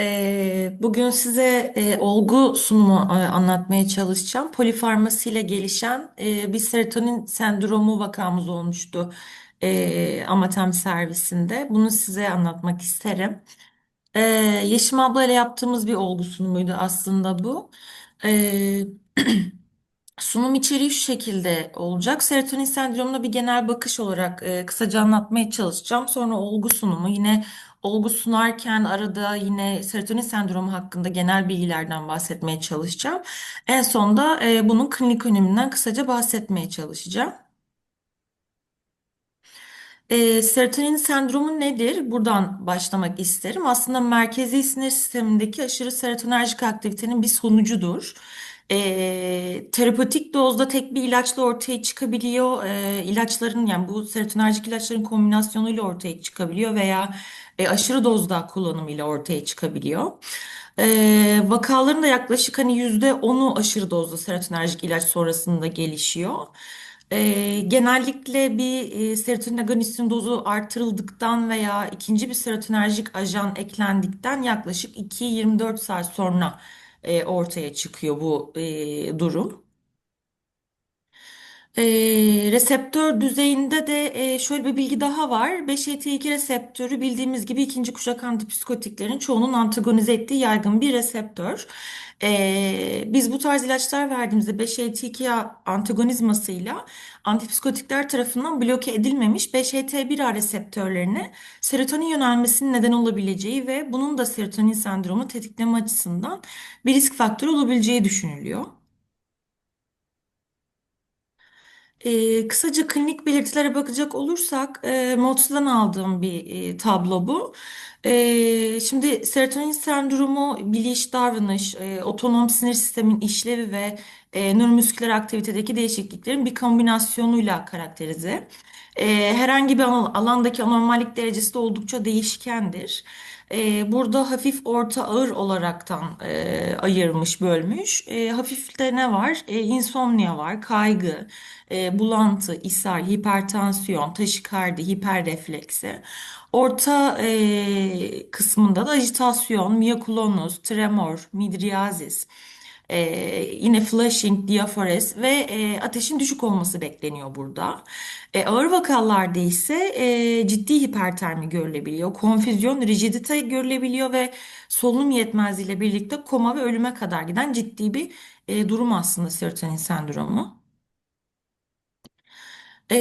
Ee, bugün size e, olgu sunumu e, anlatmaya çalışacağım. Polifarmasi ile gelişen e, bir serotonin sendromu vakamız olmuştu e, Amatem servisinde. Bunu size anlatmak isterim. E, Yeşim abla ile yaptığımız bir olgu sunumuydu aslında bu. E, Sunum içeriği şu şekilde olacak. Serotonin sendromuna bir genel bakış olarak e, kısaca anlatmaya çalışacağım. Sonra olgu sunumu yine olgu sunarken arada yine serotonin sendromu hakkında genel bilgilerden bahsetmeye çalışacağım. En sonda e, bunun klinik öneminden kısaca bahsetmeye çalışacağım. E, serotonin sendromu nedir? Buradan başlamak isterim. Aslında merkezi sinir sistemindeki aşırı serotonerjik aktivitenin bir sonucudur. Terapötik dozda tek bir ilaçla ortaya çıkabiliyor. E, ilaçların yani bu serotonerjik ilaçların kombinasyonuyla ortaya çıkabiliyor veya e, aşırı dozda kullanımıyla ortaya çıkabiliyor. E, vakaların da yaklaşık hani yüzde onu aşırı dozda serotonerjik ilaç sonrasında gelişiyor. Ee, genellikle bir e, serotonin agonistin dozu artırıldıktan veya ikinci bir serotonerjik ajan eklendikten yaklaşık 2-24 saat sonra e, ortaya çıkıyor bu e, durum. Ee, reseptör düzeyinde de e, şöyle bir bilgi daha var. 5-HT2 reseptörü bildiğimiz gibi ikinci kuşak antipsikotiklerin çoğunun antagonize ettiği yaygın bir reseptör. Ee, biz bu tarz ilaçlar verdiğimizde 5-HT2 antagonizmasıyla antipsikotikler tarafından bloke edilmemiş 5-HT1A reseptörlerine serotonin yönelmesinin neden olabileceği ve bunun da serotonin sendromu tetikleme açısından bir risk faktörü olabileceği düşünülüyor. Ee, kısaca klinik belirtilere bakacak olursak, e, Motz'dan aldığım bir e, tablo bu. E, şimdi serotonin sendromu, biliş, davranış, e, otonom sinir sistemin işlevi ve e, nöromüsküler aktivitedeki değişikliklerin bir kombinasyonuyla karakterize. E, herhangi bir al- alandaki anormallik derecesi de oldukça değişkendir. E, burada hafif, orta, ağır olaraktan e, ayırmış, bölmüş. E, hafifte ne var? E, insomnia var, kaygı e, bulantı, ishal, hipertansiyon, taşikardi, hiperrefleksi. Orta e, kısmında da ajitasyon, miyoklonus, tremor, midriyazis, e, yine flushing, diaforez ve e, ateşin düşük olması bekleniyor burada. E, ağır vakalarda ise e, ciddi hipertermi görülebiliyor, konfüzyon, rigidite görülebiliyor ve solunum yetmezliğiyle birlikte koma ve ölüme kadar giden ciddi bir e, durum aslında serotonin sendromu. Ee,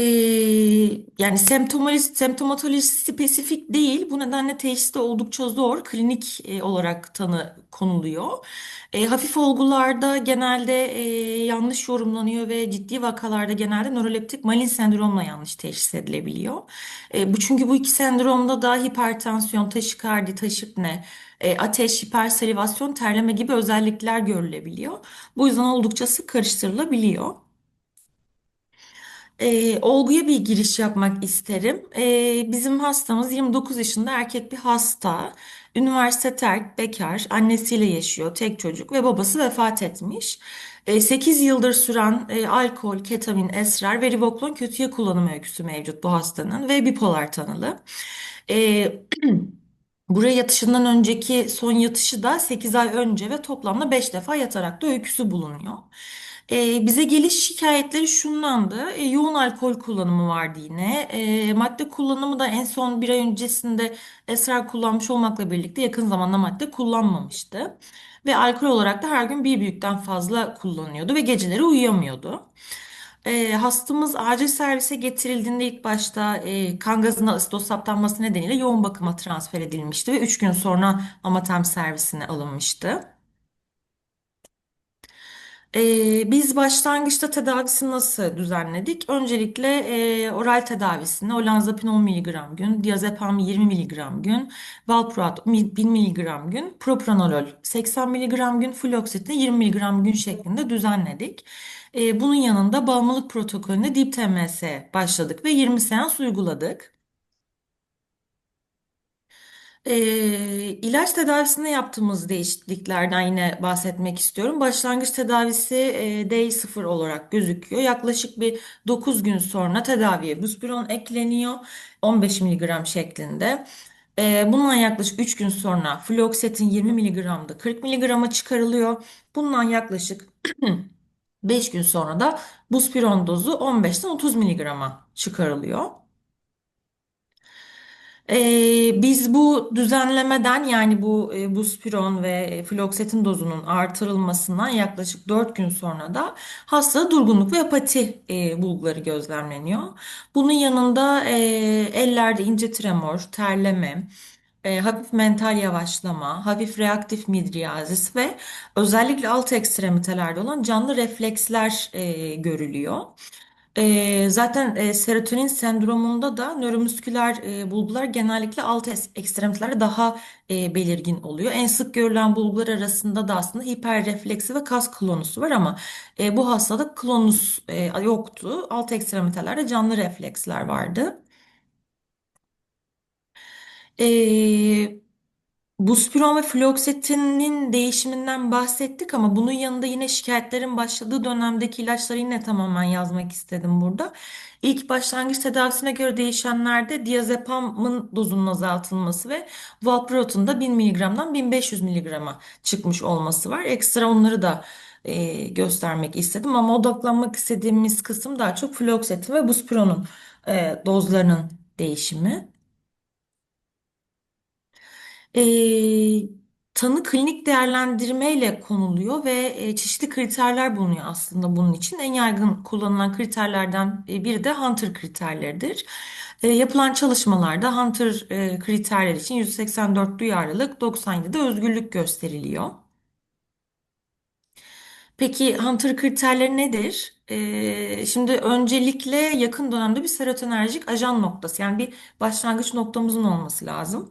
yani semptomoloji, semptomatoloji spesifik değil. Bu nedenle teşhisi de oldukça zor. Klinik e, olarak tanı konuluyor. E, hafif olgularda genelde e, yanlış yorumlanıyor ve ciddi vakalarda genelde nöroleptik malin sendromla yanlış teşhis edilebiliyor. E, bu çünkü bu iki sendromda da hipertansiyon, taşikardi, taşipne, e, ateş, hipersalivasyon, terleme gibi özellikler görülebiliyor. Bu yüzden oldukça sık karıştırılabiliyor. Ee, olguya bir giriş yapmak isterim. Ee, bizim hastamız 29 yaşında erkek bir hasta. Üniversite terk, bekar, annesiyle yaşıyor, tek çocuk ve babası vefat etmiş. Ee, 8 yıldır süren e, alkol, ketamin, esrar ve rivoklon kötüye kullanım öyküsü mevcut bu hastanın ve bipolar tanılı. Ee, Buraya yatışından önceki son yatışı da 8 ay önce ve toplamda 5 defa yatarak da öyküsü bulunuyor. Ee, bize geliş şikayetleri şundandı. E, yoğun alkol kullanımı vardı yine. E, madde kullanımı da en son bir ay öncesinde esrar kullanmış olmakla birlikte yakın zamanda madde kullanmamıştı. Ve alkol olarak da her gün bir büyükten fazla kullanıyordu ve geceleri uyuyamıyordu. E, hastamız acil servise getirildiğinde ilk başta e, kan gazına asitoz saptanması nedeniyle yoğun bakıma transfer edilmişti ve 3 gün sonra Amatem servisine alınmıştı. Ee, biz başlangıçta tedavisini nasıl düzenledik? Öncelikle e, oral tedavisini olanzapin 10 mg gün, diazepam 20 mg gün, valproat 1000 mg gün, propranolol 80 mg gün, fluoksetine 20 mg gün şeklinde düzenledik. Ee, bunun yanında bağımlılık protokolüne Deep TMS başladık ve 20 seans uyguladık. Ee, ilaç tedavisinde yaptığımız değişikliklerden yine bahsetmek istiyorum. Başlangıç tedavisi e, D0 olarak gözüküyor. Yaklaşık bir 9 gün sonra tedaviye buspiron ekleniyor 15 miligram şeklinde. Ee, bundan yaklaşık 3 gün sonra fluoksetin 20 miligramda 40 miligrama çıkarılıyor. Bundan yaklaşık 5 gün sonra da buspiron dozu 15'ten 30 miligrama çıkarılıyor. Ee, biz bu düzenlemeden yani bu e, buspiron ve floksetin dozunun artırılmasından yaklaşık 4 gün sonra da hastada durgunluk ve apati e, bulguları gözlemleniyor. Bunun yanında e, ellerde ince tremor, terleme, e, hafif mental yavaşlama, hafif reaktif midriyazis ve özellikle alt ekstremitelerde olan canlı refleksler e, görülüyor. E, zaten e, serotonin sendromunda da nöromüsküler e, bulgular genellikle alt es- daha e, belirgin oluyor. En sık görülen bulgular arasında da aslında hiperrefleksi ve kas klonusu var ama e, bu hastada klonus e, yoktu. Alt ekstremitelerde canlı refleksler vardı. E, Buspiron ve fluoksetinin değişiminden bahsettik ama bunun yanında yine şikayetlerin başladığı dönemdeki ilaçları yine tamamen yazmak istedim burada. İlk başlangıç tedavisine göre değişenlerde diazepamın dozunun azaltılması ve valproatın da 1000 mg'dan 1500 mg'a çıkmış olması var. Ekstra onları da e, göstermek istedim ama odaklanmak istediğimiz kısım daha çok fluoksetin ve buspironun e, dozlarının değişimi. Eee, tanı klinik değerlendirmeyle konuluyor ve e, çeşitli kriterler bulunuyor aslında bunun için. En yaygın kullanılan kriterlerden e, biri de Hunter kriterleridir. E, yapılan çalışmalarda Hunter e, kriterler için 184 duyarlılık, 97 de özgürlük gösteriliyor. Peki Hunter kriterleri nedir? Ee, şimdi öncelikle yakın dönemde bir serotonerjik ajan noktası yani bir başlangıç noktamızın olması lazım.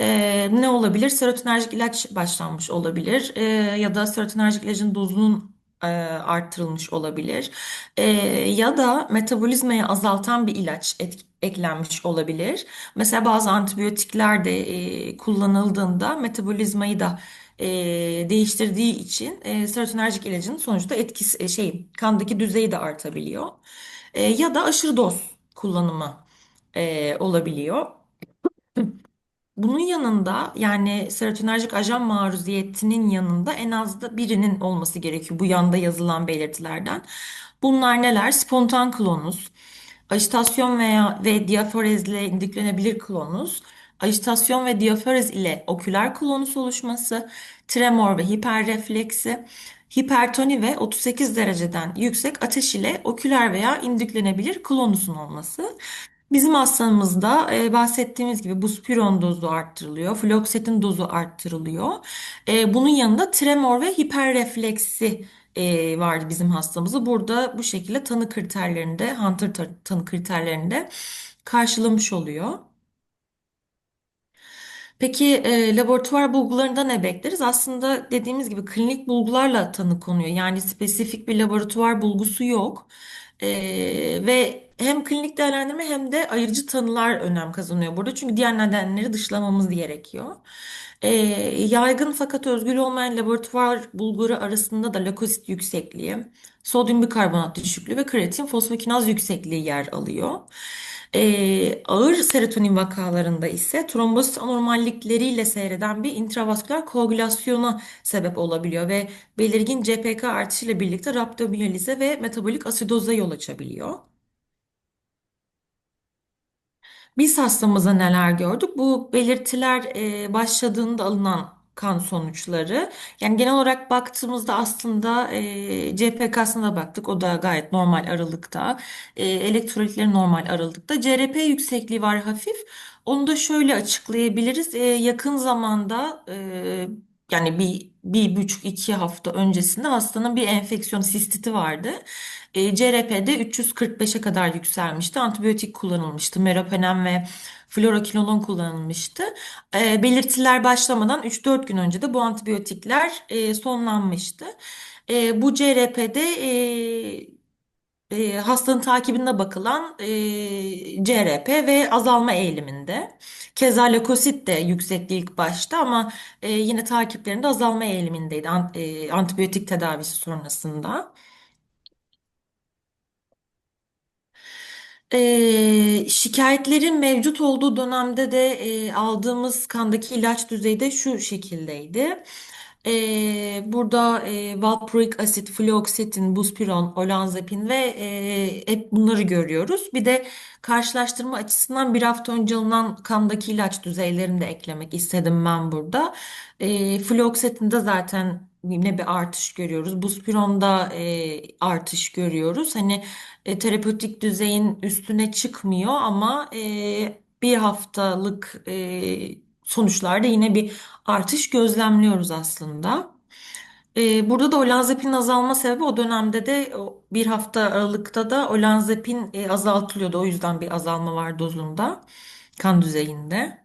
Ee, ne olabilir? Serotonerjik ilaç başlanmış olabilir Ee, ya da serotonerjik ilacın dozunun e, arttırılmış olabilir. Ee, ya da metabolizmayı azaltan bir ilaç et- eklenmiş olabilir. Mesela bazı antibiyotikler de e, kullanıldığında metabolizmayı da e, değiştirdiği için e, serotonerjik ilacın sonuçta etkisi e, şey kandaki düzeyi de artabiliyor. E, ya da aşırı doz kullanımı e, olabiliyor. Bunun yanında yani serotonerjik ajan maruziyetinin yanında en az da birinin olması gerekiyor bu yanda yazılan belirtilerden. Bunlar neler? Spontan klonus, ajitasyon veya ve diaforezle indüklenebilir klonus, ajitasyon ve diaforez ile oküler klonus oluşması, tremor ve hiperrefleksi, hipertoni ve 38 dereceden yüksek ateş ile oküler veya indüklenebilir klonusun olması. Bizim hastamızda e, bahsettiğimiz gibi buspiron dozu arttırılıyor, floksetin dozu arttırılıyor. E, bunun yanında tremor ve hiperrefleksi e, vardı bizim hastamızda. Burada bu şekilde tanı kriterlerinde, Hunter ta- tanı kriterlerinde karşılamış oluyor. Peki e, laboratuvar bulgularında ne bekleriz? Aslında dediğimiz gibi klinik bulgularla tanı konuyor. Yani spesifik bir laboratuvar bulgusu yok. E, ve hem klinik değerlendirme hem de ayırıcı tanılar önem kazanıyor burada. Çünkü diğer nedenleri dışlamamız gerekiyor. E, yaygın fakat özgül olmayan laboratuvar bulguları arasında da lökosit yüksekliği, sodyum bikarbonat düşüklüğü ve kreatin fosfokinaz yüksekliği yer alıyor. Ee, ağır serotonin vakalarında ise trombosit anormallikleriyle seyreden bir intravasküler koagülasyona sebep olabiliyor ve belirgin CPK artışıyla birlikte raptomiyolize ve metabolik asidoza yol açabiliyor. Biz hastamıza neler gördük? Bu belirtiler e, başladığında alınan kan sonuçları. Yani genel olarak baktığımızda aslında e, CPK'sına da baktık. O da gayet normal aralıkta. E, elektrolitleri normal aralıkta. CRP yüksekliği var hafif. Onu da şöyle açıklayabiliriz. E, yakın zamanda e, yani bir, bir buçuk iki hafta öncesinde hastanın bir enfeksiyon sistiti vardı. E, CRP'de 345'e kadar yükselmişti. Antibiyotik kullanılmıştı. Meropenem ve fluorokinolon kullanılmıştı. E, belirtiler başlamadan 3-4 gün önce de bu antibiyotikler e, sonlanmıştı. E, bu CRP'de e, hastanın takibinde bakılan e, CRP ve azalma eğiliminde. Keza lökosit de yüksekti ilk başta ama e, yine takiplerinde azalma eğilimindeydi an- e, antibiyotik tedavisi sonrasında. Ee, şikayetlerin mevcut olduğu dönemde de e, aldığımız kandaki ilaç düzeyi de şu şekildeydi. Ee, burada e, valproik asit, fluoksetin, buspiron, olanzapin ve e, hep bunları görüyoruz. Bir de karşılaştırma açısından bir hafta önce alınan kandaki ilaç düzeylerini de eklemek istedim ben burada. E, fluoksetinde zaten yine bir artış görüyoruz. Buspiron'da e, artış görüyoruz. Hani e, terapötik düzeyin üstüne çıkmıyor ama e, bir haftalık e, sonuçlarda yine bir artış gözlemliyoruz aslında. E, burada da olanzapinin azalma sebebi o dönemde de bir hafta aralıkta da olanzapin e, azaltılıyordu. O yüzden bir azalma var dozunda, kan düzeyinde.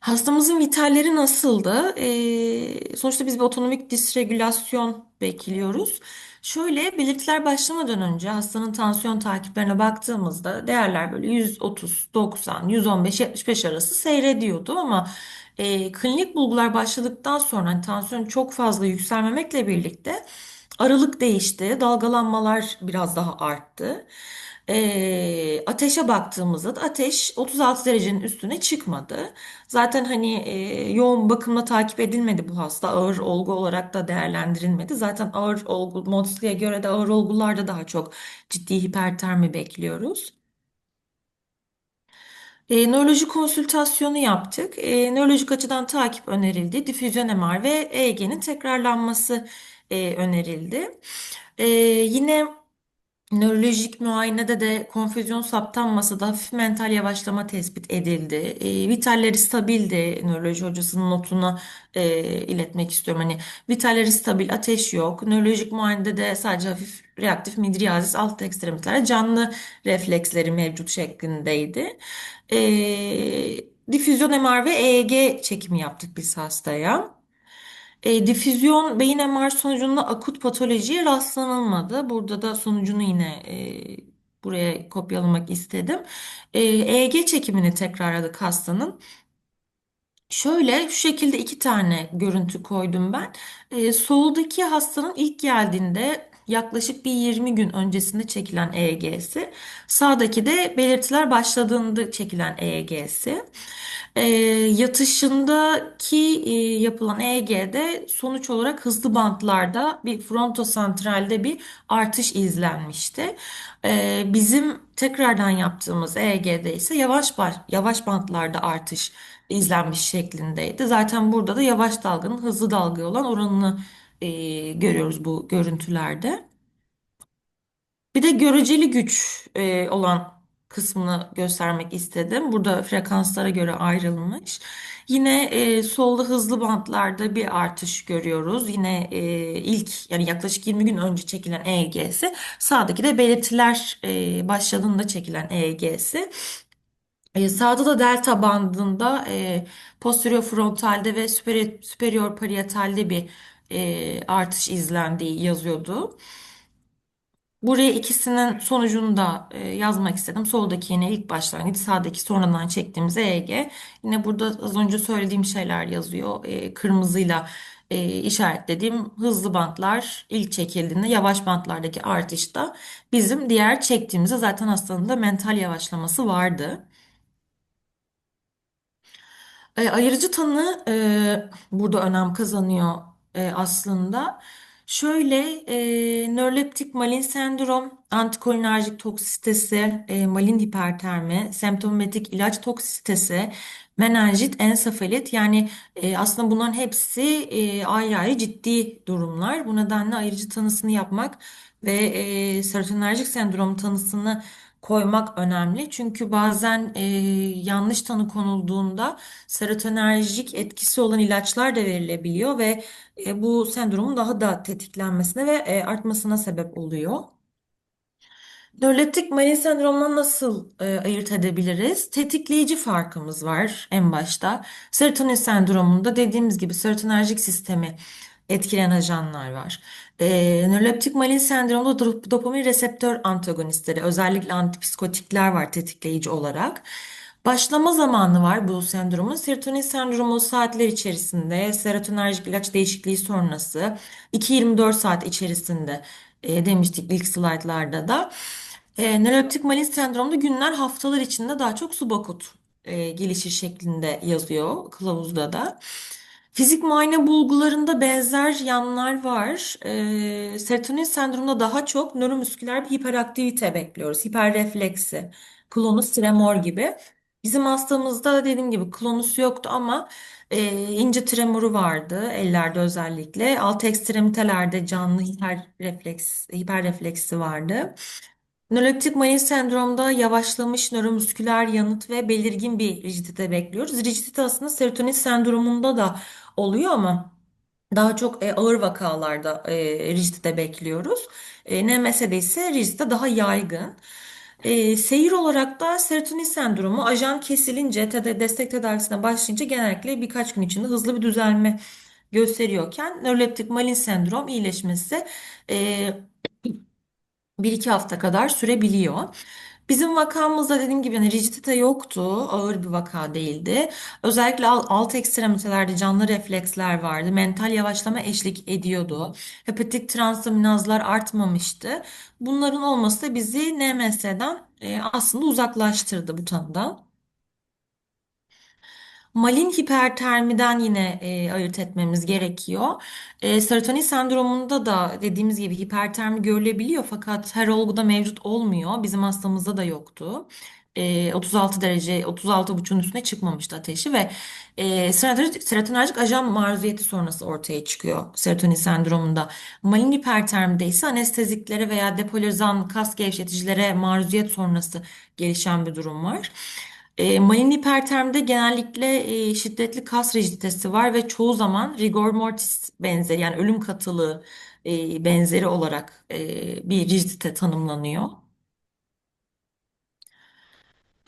Hastamızın vitalleri nasıldı? Ee, sonuçta biz bir otonomik disregülasyon bekliyoruz. Şöyle belirtiler başlamadan önce hastanın tansiyon takiplerine baktığımızda değerler böyle 130, 90, 115, 75 arası seyrediyordu ama e, klinik bulgular başladıktan sonra hani tansiyon çok fazla yükselmemekle birlikte aralık değişti, dalgalanmalar biraz daha arttı. E, ateşe baktığımızda da ateş 36 derecenin üstüne çıkmadı. Zaten hani e, yoğun bakımla takip edilmedi bu hasta. Ağır olgu olarak da değerlendirilmedi. Zaten ağır olgu, Maudsley'e göre de ağır olgularda daha çok ciddi hipertermi bekliyoruz. E, nöroloji konsültasyonu yaptık. E, nörolojik açıdan takip önerildi. Difüzyon MR ve EEG'nin tekrarlanması e, önerildi. E, yine Nörolojik muayenede de konfüzyon saptanmasa da hafif mental yavaşlama tespit edildi. E, vitalleri stabildi. Nöroloji hocasının notuna e, iletmek istiyorum. Hani vitalleri stabil, ateş yok. Nörolojik muayenede de sadece hafif reaktif midriyazis alt ekstremitelerde canlı refleksleri mevcut şeklindeydi. E, difüzyon MR ve EEG çekimi yaptık biz hastaya. E, difüzyon beyin MR sonucunda akut patolojiye rastlanılmadı. Burada da sonucunu yine e, buraya kopyalamak istedim. E, EEG çekimini tekrarladık hastanın. Şöyle şu şekilde iki tane görüntü koydum ben. E, soldaki hastanın ilk geldiğinde yaklaşık bir 20 gün öncesinde çekilen EEG'si. Sağdaki de belirtiler başladığında çekilen EEG'si. E, yatışındaki e, yapılan EEG'de sonuç olarak hızlı bantlarda bir frontosantralde bir artış izlenmişti. E, bizim tekrardan yaptığımız EEG'de ise yavaş yavaş bantlarda artış izlenmiş şeklindeydi. Zaten burada da yavaş dalganın hızlı dalga olan oranını e, görüyoruz bu görüntülerde. Bir de göreceli güç e, olan kısmını göstermek istedim. Burada frekanslara göre ayrılmış. Yine e, solda hızlı bantlarda bir artış görüyoruz. Yine e, ilk yani yaklaşık 20 gün önce çekilen EEG'si. Sağdaki de belirtiler e, başladığında çekilen EEG'si. E, sağda da delta bandında e, posterior frontalde ve superior, superior parietalde bir e, artış izlendiği yazıyordu. Buraya ikisinin sonucunu da e, yazmak istedim. Soldaki yine ilk başlangıç, sağdaki sonradan çektiğimiz EEG. Yine burada az önce söylediğim şeyler yazıyor. E, kırmızıyla e, işaretlediğim hızlı bantlar ilk çekildiğinde yavaş bantlardaki artışta bizim diğer çektiğimizde zaten hastanın da mental yavaşlaması vardı. E, ayırıcı tanı e, burada önem kazanıyor e, aslında. Şöyle e, nöroleptik malin sendrom, antikolinerjik toksisitesi, e, malin hipertermi, semptomatik ilaç toksisitesi, menenjit, ensefalit yani e, aslında bunların hepsi e, ayrı ayrı ciddi durumlar. Bu nedenle ayırıcı tanısını yapmak ve e, serotoninerjik sendrom tanısını koymak önemli. Çünkü bazen e, yanlış tanı konulduğunda serotonerjik etkisi olan ilaçlar da verilebiliyor ve e, bu sendromun daha da tetiklenmesine ve e, artmasına sebep oluyor. Nöroleptik mani sendromundan nasıl e, ayırt edebiliriz? Tetikleyici farkımız var en başta. Serotonin sendromunda dediğimiz gibi serotonerjik sistemi etkileyen ajanlar var. E, nöroleptik malin sendromunda dop- dopamin reseptör antagonistleri, özellikle antipsikotikler var tetikleyici olarak. Başlama zamanı var bu sendromun. Serotonin sendromu saatler içerisinde, serotonerjik ilaç değişikliği sonrası 2-24 saat içerisinde e, demiştik ilk slaytlarda da. E, nöroleptik malin sendromda günler haftalar içinde daha çok subakut e, gelişir şeklinde yazıyor kılavuzda da. Fizik muayene bulgularında benzer yanlar var. E, serotonin sendromunda daha çok nöromüsküler bir hiperaktivite bekliyoruz. Hiperrefleksi, klonus tremor gibi. Bizim hastamızda dediğim gibi klonus yoktu ama e, ince tremoru vardı ellerde özellikle. Alt ekstremitelerde canlı hiperrefleks, hiperrefleksi vardı. Nöroleptik mani sendromda yavaşlamış nöromüsküler yanıt ve belirgin bir rigidite bekliyoruz. Rigidite aslında serotonin sendromunda da oluyor ama daha çok e, ağır vakalarda e, rigidite bekliyoruz. E, NMS'de ise rigidite daha yaygın. E, seyir olarak da serotonin sendromu ajan kesilince, TD destek tedavisine başlayınca genellikle birkaç gün içinde hızlı bir düzelme gösteriyorken nöroleptik malin sendrom iyileşmesi e, bir iki hafta kadar sürebiliyor. Bizim vakamızda dediğim gibi hani rigidite yoktu. Ağır bir vaka değildi. Özellikle al- alt ekstremitelerde canlı refleksler vardı. Mental yavaşlama eşlik ediyordu. Hepatik transaminazlar artmamıştı. Bunların olması da bizi NMS'den e, aslında uzaklaştırdı bu tanıdan. Malin hipertermiden yine e, ayırt etmemiz gerekiyor. E, serotonin sendromunda da dediğimiz gibi hipertermi görülebiliyor fakat her olguda mevcut olmuyor. Bizim hastamızda da yoktu. E, 36 derece 36,5'un üstüne çıkmamıştı ateşi ve e, serotoninerjik ajan maruziyeti sonrası ortaya çıkıyor serotonin sendromunda. Malin hipertermide ise anesteziklere veya depolarizan kas gevşeticilere maruziyet sonrası gelişen bir durum var. E, maligne hipertermide genellikle e, şiddetli kas rigiditesi var ve çoğu zaman rigor mortis benzeri yani ölüm katılığı e, benzeri olarak e, bir rigidite tanımlanıyor.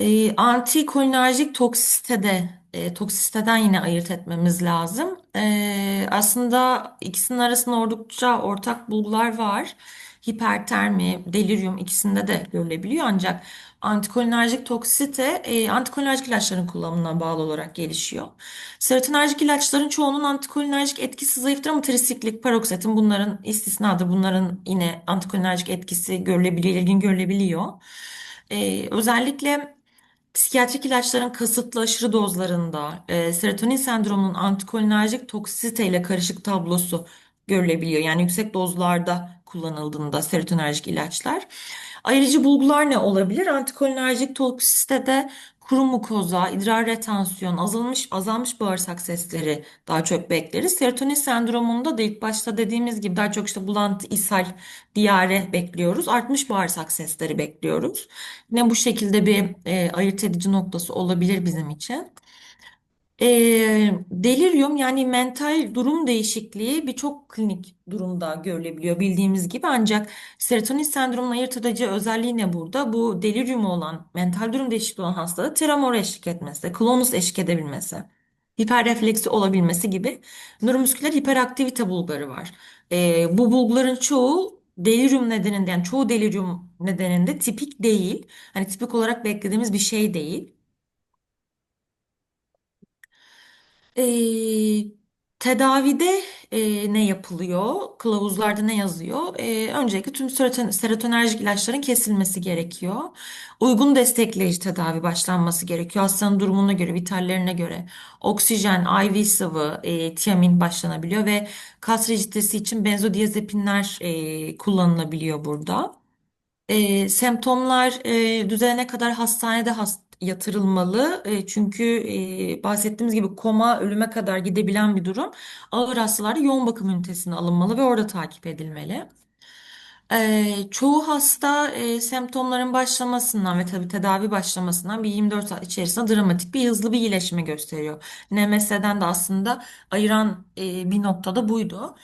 E, antikolinerjik toksitede, e, toksiteden yine ayırt etmemiz lazım. E, aslında ikisinin arasında oldukça ortak bulgular var. Hipertermi, delirium ikisinde de görülebiliyor ancak antikolinerjik toksite e, antikolinerjik ilaçların kullanımına bağlı olarak gelişiyor. Serotonerjik ilaçların çoğunun antikolinerjik etkisi zayıftır ama trisiklik, paroksetin bunların istisnadır. Bunların yine antikolinerjik etkisi görülebiliyor, ilgin görülebiliyor. E, özellikle Psikiyatrik ilaçların kasıtlı aşırı dozlarında e, serotonin sendromunun antikolinerjik toksisite ile karışık tablosu görülebiliyor. Yani yüksek dozlarda kullanıldığında serotoninerjik ilaçlar. Ayrıcı bulgular ne olabilir? Antikolinerjik toksisitede kuru mukoza, idrar retansiyon, azalmış azalmış bağırsak sesleri daha çok bekleriz. Serotonin sendromunda da ilk başta dediğimiz gibi daha çok işte bulantı, ishal, diyare bekliyoruz. Artmış bağırsak sesleri bekliyoruz. Yine bu şekilde bir e, ayırt edici noktası olabilir bizim için. E, delirium yani mental durum değişikliği birçok klinik durumda görülebiliyor bildiğimiz gibi ancak serotonin sendromunun ayırt edici özelliği ne burada? Bu delirium olan mental durum değişikliği olan hastada tremor eşlik etmesi, klonus eşlik edebilmesi, hiperrefleksi olabilmesi gibi nöromüsküler hiperaktivite bulguları var. E, bu bulguların çoğu delirium nedeninde yani çoğu delirium nedeninde tipik değil. Hani tipik olarak beklediğimiz bir şey değil. Ee, tedavide e, ne yapılıyor? Kılavuzlarda ne yazıyor? Ee, öncelikle tüm seroton serotonerjik ilaçların kesilmesi gerekiyor. Uygun destekleyici tedavi başlanması gerekiyor. Hastanın durumuna göre, vitallerine göre. Oksijen, IV sıvı, e, tiamin başlanabiliyor ve kas rigiditesi için benzodiazepinler e, kullanılabiliyor burada. E, semptomlar e, düzelene kadar hastanede has- yatırılmalı. E, çünkü e, bahsettiğimiz gibi koma, ölüme kadar gidebilen bir durum. Ağır hastalarda yoğun bakım ünitesine alınmalı ve orada takip edilmeli. Ee, çoğu hasta e, semptomların başlamasından ve tabii tedavi başlamasından bir 24 saat içerisinde dramatik bir hızlı bir iyileşme gösteriyor. NMS'den de aslında ayıran e, bir noktada buydu.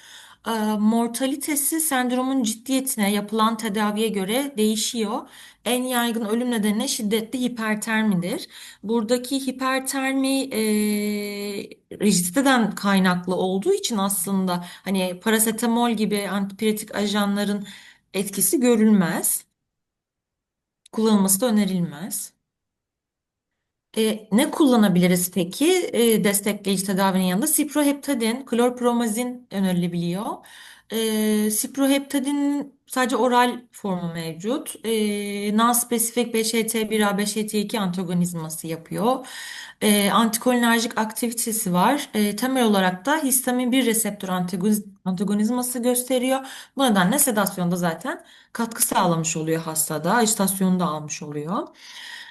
Ee, mortalitesi sendromun ciddiyetine yapılan tedaviye göre değişiyor. En yaygın ölüm nedeni şiddetli hipertermidir. Buradaki hipertermi e, rigiditeden kaynaklı olduğu için aslında hani parasetamol gibi antipiretik ajanların etkisi görülmez. Kullanılması da önerilmez. E, ne kullanabiliriz peki? E, destekleyici tedavinin yanında siproheptadin, klorpromazin önerilebiliyor. E, siproheptadin sadece oral formu mevcut. E, non-spesifik 5-HT1A 5-HT2 antagonizması yapıyor. E, antikolinerjik aktivitesi var. E, temel olarak da histamin bir reseptör antagoniz- antagonizması gösteriyor. Bu nedenle sedasyonda zaten katkı sağlamış oluyor hastada. Ajitasyonu da almış oluyor.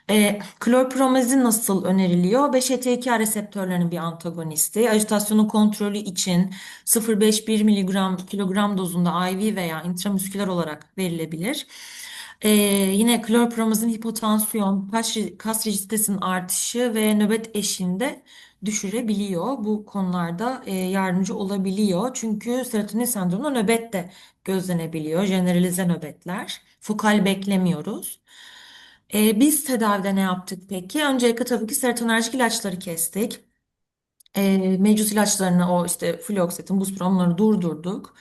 E, klorpromazin nasıl öneriliyor? 5-HT2A reseptörlerinin bir antagonisti. Ajitasyonun kontrolü için 0,5-1 miligram kilogram dozunda IV veya intramüsküler olarak verilebilir. E, yine klorpromazin hipotansiyon, kas, rigiditesinin artışı ve nöbet eşiğinde düşürebiliyor. Bu konularda e, yardımcı olabiliyor. Çünkü serotonin sendromunda nöbet de gözlenebiliyor. Jeneralize nöbetler. Fokal beklemiyoruz. Ee, biz tedavide ne yaptık peki? Öncelikle tabii ki serotonerjik ilaçları kestik. Ee, mevcut ilaçlarını o işte fluoksetin, buspiron onları durdurduk.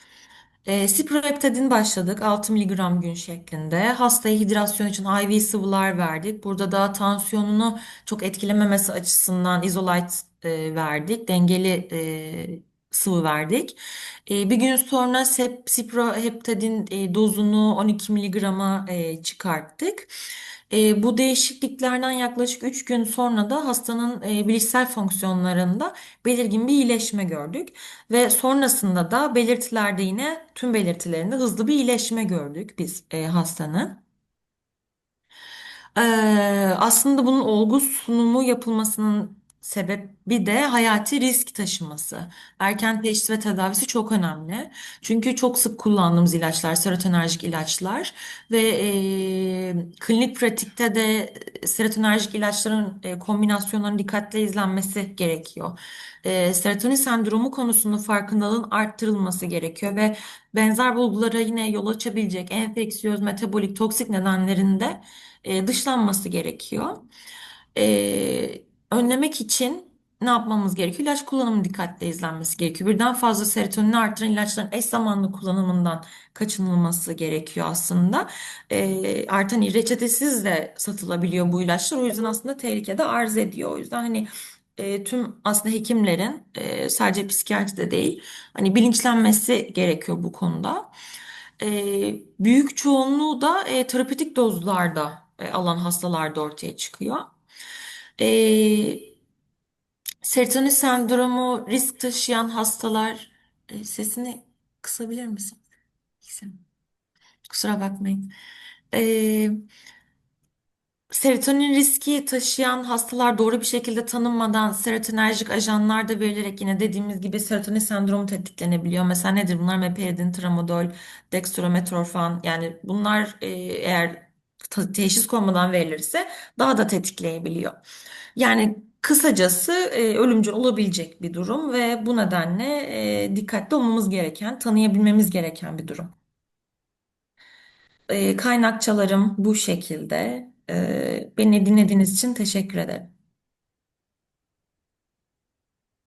Ee, Ciprofloxacin başladık 6 miligram gün şeklinde. Hastaya hidrasyon için IV sıvılar verdik. Burada da tansiyonunu çok etkilememesi açısından izolite e, verdik. Dengeli e, sıvı verdik. E, bir gün sonra sep, ciproheptadin e, dozunu 12 miligrama e, çıkarttık. E, bu değişikliklerden yaklaşık 3 gün sonra da hastanın e, bilişsel fonksiyonlarında belirgin bir iyileşme gördük. Ve sonrasında da belirtilerde yine tüm belirtilerinde hızlı bir iyileşme gördük biz hastanın. Ee, aslında bunun olgu sunumu yapılmasının sebebi de hayati risk taşıması. Erken teşhis ve tedavisi çok önemli. Çünkü çok sık kullandığımız ilaçlar, serotonerjik ilaçlar ve e, klinik pratikte de serotonerjik ilaçların e, kombinasyonlarının dikkatle izlenmesi gerekiyor. E, serotonin sendromu konusunda farkındalığın arttırılması gerekiyor ve benzer bulgulara yine yol açabilecek enfeksiyöz, metabolik, toksik nedenlerinde e, dışlanması gerekiyor. E, önlemek için ne yapmamız gerekiyor? İlaç kullanımı dikkatle izlenmesi gerekiyor. Birden fazla serotonini artıran ilaçların eş zamanlı kullanımından kaçınılması gerekiyor aslında. E, artan reçetesiz de satılabiliyor bu ilaçlar. O yüzden aslında tehlikede arz ediyor. O yüzden hani e, tüm aslında hekimlerin e, sadece psikiyatride değil hani bilinçlenmesi gerekiyor bu konuda. E, büyük çoğunluğu da e, terapötik dozlarda e, alan hastalarda ortaya çıkıyor. E, serotonin sendromu risk taşıyan hastalar e, sesini kısabilir misin? Kusura bakmayın. E, Serotonin riski taşıyan hastalar doğru bir şekilde tanınmadan serotonerjik ajanlar da verilerek yine dediğimiz gibi serotonin sendromu tetiklenebiliyor. Mesela nedir bunlar? Meperidin, tramadol, dextrometorfan yani bunlar e, eğer teşhis konmadan verilirse daha da tetikleyebiliyor. Yani kısacası e, ölümcül olabilecek bir durum ve bu nedenle e, dikkatli olmamız gereken, tanıyabilmemiz gereken bir durum. E, kaynakçalarım bu şekilde. E, beni dinlediğiniz için teşekkür ederim.